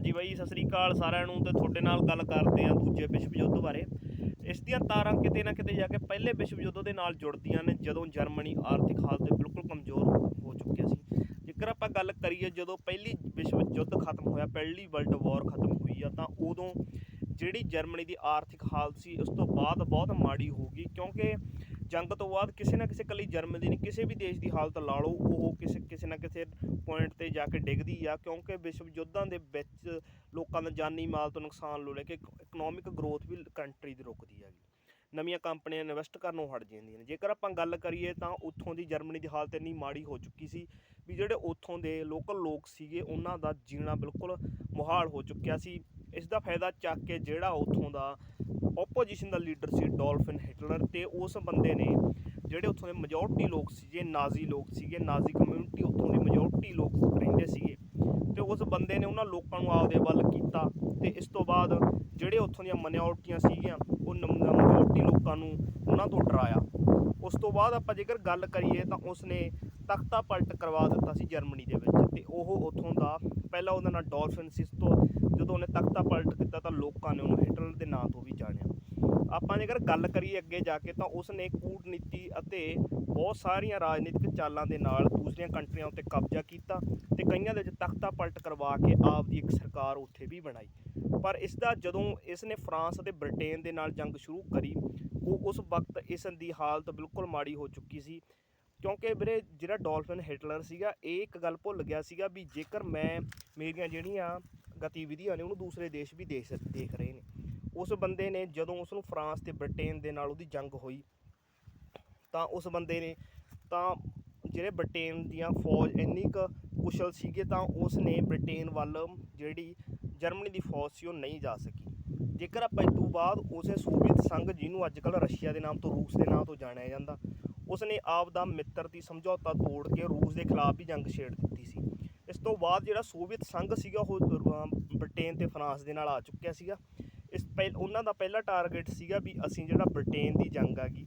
ਹਾਂਜੀ ਬਾਈ, ਸਤਿ ਸ੍ਰੀ ਅਕਾਲ ਸਾਰਿਆਂ ਨੂੰ ਤੇ ਤੁਹਾਡੇ ਨਾਲ ਗੱਲ ਕਰਦੇ ਆ ਦੂਜੇ ਵਿਸ਼ਵ ਯੁੱਧ ਬਾਰੇ। ਇਸ ਦੀਆਂ ਤਾਰਾਂ ਕਿਤੇ ਨਾ ਕਿਤੇ ਜਾ ਕੇ ਪਹਿਲੇ ਵਿਸ਼ਵ ਯੁੱਧ ਦੇ ਨਾਲ ਜੁੜਦੀਆਂ ਨੇ, ਜਦੋਂ ਜਰਮਨੀ ਆਰਥਿਕ ਹਾਲਤ ਤੇ ਬਿਲਕੁਲ ਕਮਜ਼ੋਰ ਹੋ ਚੁੱਕਿਆ ਸੀ। ਜੇਕਰ ਆਪਾਂ ਗੱਲ ਕਰੀਏ, ਜਦੋਂ ਪਹਿਲੀ ਵਿਸ਼ਵ ਯੁੱਧ ਖਤਮ ਹੋਇਆ, ਪਹਿਲੀ ਵਰਲਡ ਵਾਰ ਖਤਮ ਹੋਈ ਆ, ਤਾਂ ਉਦੋਂ ਜਿਹੜੀ ਜਰਮਨੀ ਦੀ ਆਰਥਿਕ ਹਾਲਤ ਸੀ, ਉਸ ਤੋਂ ਬਾਅਦ ਬਹੁਤ ਮਾੜੀ ਹੋ ਗਈ, ਕਿਉਂਕਿ ਜੰਗ ਤੋਂ ਬਾਅਦ ਕਿਸੇ ਨਾ ਕਿਸੇ ਕੱਲੀ ਜਰਮਨੀ ਦੀ ਕਿਸੇ ਵੀ ਦੇਸ਼ ਦੀ ਹਾਲਤ ਲਾ ਲਓ, ਉਹ ਕਿਸੇ ਕਿਸੇ ਨਾ ਕਿਸੇ ਪੁਆਇੰਟ ਤੇ ਜਾ ਕੇ ਡਿੱਗਦੀ ਆ, ਕਿਉਂਕਿ ਵਿਸ਼ਵ ਯੁੱਧਾਂ ਦੇ ਵਿੱਚ ਲੋਕਾਂ ਦਾ ਜਾਨੀ ਮਾਲ ਤੋਂ ਨੁਕਸਾਨ ਲੋ ਲੈ ਕੇ ਇਕਨੋਮਿਕ ਗਰੋਥ ਵੀ ਕੰਟਰੀ ਦੀ ਰੁਕਦੀ ਹੈਗੀ ਨਵੀਆਂ ਕੰਪਨੀਆਂ ਇਨਵੈਸਟ ਕਰਨੋਂ ਹਟ ਜਾਂਦੀਆਂ ਨੇ। ਜੇਕਰ ਆਪਾਂ ਗੱਲ ਕਰੀਏ ਤਾਂ ਉੱਥੋਂ ਦੀ ਜਰਮਨੀ ਦੀ ਹਾਲਤ ਇੰਨੀ ਮਾੜੀ ਹੋ ਚੁੱਕੀ ਸੀ ਵੀ ਜਿਹੜੇ ਉੱਥੋਂ ਦੇ ਲੋਕਲ ਲੋਕ ਸੀਗੇ, ਉਹਨਾਂ ਦਾ ਜੀਣਾ ਬਿਲਕੁਲ ਮੁਹਾਲ ਹੋ ਚੁੱਕਿਆ ਸੀ। ਇਸ ਦਾ ਫਾਇਦਾ ਚੱਕ ਕੇ ਜਿਹੜਾ ਉੱਥੋਂ ਦਾ ਆਪੋਜੀਸ਼ਨ ਦਾ ਲੀਡਰ ਸੀ ਡੋਲਫਿਨ ਹਿਟਲਰ ਤੇ ਉਸ ਬੰਦੇ ਨੇ ਜਿਹੜੇ ਉੱਥੋਂ ਦੇ ਮੈਜੋਰਟੀ ਲੋਕ ਸੀਗੇ ਨਾਜ਼ੀ ਲੋਕ ਸੀਗੇ, ਨਾਜ਼ੀ ਕਮਿਊਨਿਟੀ ਉੱਥੋਂ ਦੇ ਮੈਜੋਰਟੀ ਲੋਕ ਰਹਿੰਦੇ ਸੀਗੇ ਤੇ ਉਸ ਬੰਦੇ ਨੇ ਉਹਨਾਂ ਲੋਕਾਂ ਨੂੰ ਆਪਦੇ ਵੱਲ ਕੀਤਾ ਤੇ ਇਸ ਤੋਂ ਬਾਅਦ ਜਿਹੜੇ ਉੱਥੋਂ ਦੀਆਂ ਮਾਈਨੋਰਟੀਆਂ ਸੀਗੀਆਂ, ਉਹ ਮੈਜੋਰਟੀ ਲੋਕਾਂ ਨੂੰ ਉਹਨਾਂ ਤੋਂ ਡਰਾਇਆ। ਉਸ ਤੋਂ ਬਾਅਦ ਆਪਾਂ ਜੇਕਰ ਗੱਲ ਕਰੀਏ ਤਾਂ ਉਸਨੇ ਤਖਤਾ ਪਲਟ ਕਰਵਾ ਦਿੱਤਾ ਸੀ ਜਰਮਨੀ ਦੇ ਵਿੱਚ ਤੇ ਉਹ ਉੱਥੋਂ ਦਾ ਪਹਿਲਾਂ ਉਹਦਾ ਨਾਂ ਡੋਲਫਿਨ ਸੀ ਤੋਂ ਜਦੋਂ ਉਹਨੇ ਤਖਤਾ ਪਲਟ ਕੀਤਾ ਤਾਂ ਲੋਕਾਂ ਨੇ ਉਹਨੂੰ ਹਿਟਲਰ ਦੇ ਨਾਂ ਤੋਂ ਵੀ ਜਾਣਿਆ। ਆਪਾਂ ਜੇਕਰ ਗੱਲ ਕਰੀਏ ਅੱਗੇ ਜਾ ਕੇ ਤਾਂ ਉਸ ਨੇ ਕੂਟਨੀਤੀ ਅਤੇ ਬਹੁਤ ਸਾਰੀਆਂ ਰਾਜਨੀਤਿਕ ਚਾਲਾਂ ਦੇ ਨਾਲ ਦੂਸਰੀਆਂ ਕੰਟਰੀਆਂ ਉੱਤੇ ਕਬਜ਼ਾ ਕੀਤਾ ਤੇ ਕਈਆਂ ਦੇ ਵਿੱਚ ਤਖਤਾ ਪਲਟ ਕਰਵਾ ਕੇ ਆਪ ਦੀ ਇੱਕ ਸਰਕਾਰ ਉੱਥੇ ਵੀ ਬਣਾਈ। ਪਰ ਇਸ ਦਾ ਜਦੋਂ ਇਸ ਨੇ ਫਰਾਂਸ ਅਤੇ ਬ੍ਰਿਟੇਨ ਦੇ ਨਾਲ ਜੰਗ ਸ਼ੁਰੂ ਕਰੀ, ਉਹ ਉਸ ਵਕਤ ਇਸ ਦੀ ਹਾਲਤ ਬਿਲਕੁਲ ਮਾੜੀ ਹੋ ਚੁੱਕੀ ਸੀ। ਕਿਉਂਕਿ ਵੀਰੇ ਜਿਹੜਾ ਡੋਲਫਿਨ ਹਿਟਲਰ ਸੀਗਾ, ਇਹ ਇੱਕ ਗੱਲ ਭੁੱਲ ਗਿਆ ਸੀਗਾ ਵੀ ਜੇਕਰ ਮੈਂ ਮੇਰੀਆਂ ਜਿਹੜੀਆਂ ਗਤੀਵਿਧੀਆਂ ਨੇ ਉਹਨੂੰ ਦੂਸਰੇ ਦੇਸ਼ ਵੀ ਦੇਖ ਦੇਖ ਰਹੇ ਨੇ। ਉਸ ਬੰਦੇ ਨੇ ਜਦੋਂ ਉਸ ਨੂੰ ਫਰਾਂਸ ਤੇ ਬ੍ਰਿਟੇਨ ਦੇ ਨਾਲ ਉਹਦੀ ਜੰਗ ਹੋਈ, ਤਾਂ ਉਸ ਬੰਦੇ ਨੇ, ਤਾਂ ਜਿਹੜੇ ਬ੍ਰਿਟੇਨ ਦੀਆਂ ਫੌਜ ਇੰਨੀ ਕੁ ਕੁਸ਼ਲ ਸੀਗੇ, ਤਾਂ ਉਸ ਨੇ ਬ੍ਰਿਟੇਨ ਵੱਲ ਜਿਹੜੀ ਜਰਮਨੀ ਦੀ ਫੌਜ ਸੀ, ਉਹ ਨਹੀਂ ਜਾ ਸਕੀ। ਜੇਕਰ ਆਪਾਂ ਇਸ ਤੋਂ ਬਾਅਦ ਉਸੇ ਸੋਵੀਅਤ ਸੰਘ ਜਿਹਨੂੰ ਅੱਜ ਕੱਲ੍ਹ ਰਸ਼ੀਆ ਦੇ ਨਾਮ ਤੋਂ, ਰੂਸ ਦੇ ਨਾਮ ਤੋਂ ਜਾਣਿਆ ਜਾਂਦਾ ਉਸਨੇ ਆਪ ਦਾ ਮਿੱਤਰ ਦੀ ਸਮਝੌਤਾ ਤੋੜ ਕੇ ਰੂਸ ਦੇ ਖਿਲਾਫ ਵੀ ਜੰਗ ਛੇੜ ਦਿੱਤੀ ਸੀ। ਇਸ ਤੋਂ ਬਾਅਦ ਜਿਹੜਾ ਸੋਵੀਅਤ ਸੰਘ ਸੀਗਾ, ਉਹ ਬ੍ਰਿਟੇਨ ਤੇ ਫਰਾਂਸ ਦੇ ਨਾਲ ਆ ਚੁੱਕਿਆ ਸੀਗਾ। ਇਸ ਪਹਿ ਉਹਨਾਂ ਦਾ ਪਹਿਲਾ ਟਾਰਗੇਟ ਸੀਗਾ ਵੀ ਅਸੀਂ ਜਿਹੜਾ ਬ੍ਰਿਟੇਨ ਦੀ ਜੰਗ ਆਗੀ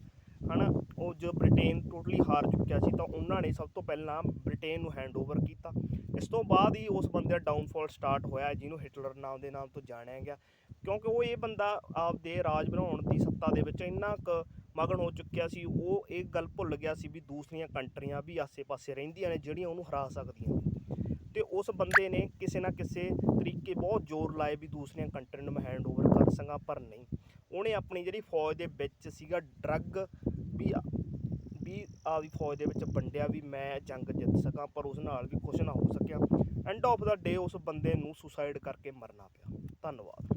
ਹਨਾ, ਉਹ ਜੋ ਬ੍ਰਿਟੇਨ ਟੋਟਲੀ ਹਾਰ ਚੁੱਕਿਆ ਸੀ, ਤਾਂ ਉਹਨਾਂ ਨੇ ਸਭ ਤੋਂ ਪਹਿਲਾਂ ਬ੍ਰਿਟੇਨ ਨੂੰ ਹੈਂਡਓਵਰ ਕੀਤਾ। ਇਸ ਤੋਂ ਬਾਅਦ ਹੀ ਉਸ ਬੰਦੇ ਦਾ ਡਾਊਨਫਾਲ ਸਟਾਰਟ ਹੋਇਆ, ਜਿਹਨੂੰ ਹਿਟਲਰ ਨਾਮ ਦੇ ਨਾਮ ਤੋਂ ਜਾਣਿਆ ਗਿਆ। ਕਿਉਂਕਿ ਉਹ ਇਹ ਬੰਦਾ ਆਪ ਦੇ ਰਾਜ ਬਣਾਉਣ ਦੀ ਸੱਤਾ ਦੇ ਵਿੱਚ ਇੰਨਾ ਕੁ ਮਗਨ ਹੋ ਚੁੱਕਿਆ ਸੀ, ਉਹ ਇਹ ਗੱਲ ਭੁੱਲ ਗਿਆ ਸੀ ਵੀ ਦੂਸਰੀਆਂ ਕੰਟਰੀਆਂ ਵੀ ਆਸੇ-ਪਾਸੇ ਰਹਿੰਦੀਆਂ ਨੇ, ਜਿਹੜੀਆਂ ਉਹਨੂੰ ਹਰਾ ਸਕਦੀਆਂ ਨੇ। ਤੇ ਉਸ ਬੰਦੇ ਨੇ ਕਿਸੇ ਨਾ ਕਿਸੇ ਤਰੀਕੇ ਬਹੁਤ ਜ਼ੋਰ ਲਾਏ ਵੀ ਦੂਸਰੀਆਂ ਕੰਟਰੀਆਂ ਨੂੰ ਮੈਂ ਹੈਂਡਓਵਰ ਕਰ ਸਕਾਂ, ਪਰ ਨਹੀਂ। ਉਹਨੇ ਆਪਣੀ ਜਿਹੜੀ ਫੌਜ ਦੇ ਵਿੱਚ ਸੀਗਾ ਡਰੱਗ ਵੀ ਵੀ ਆਪਦੀ ਫੌਜ ਦੇ ਵਿੱਚ ਵੰਡਿਆ ਵੀ ਮੈਂ ਜੰਗ ਜਿੱਤ ਸਕਾਂ, ਪਰ ਉਸ ਨਾਲ ਵੀ ਕੁਝ ਨਾ ਹੋ ਸਕਿਆ। ਐਂਡ ਆਫ ਦਾ ਡੇ ਉਸ ਬੰਦੇ ਨੂੰ ਸੁਸਾਈਡ ਕਰਕੇ ਮਰਨਾ ਪਿਆ। ਧੰਨਵਾਦ।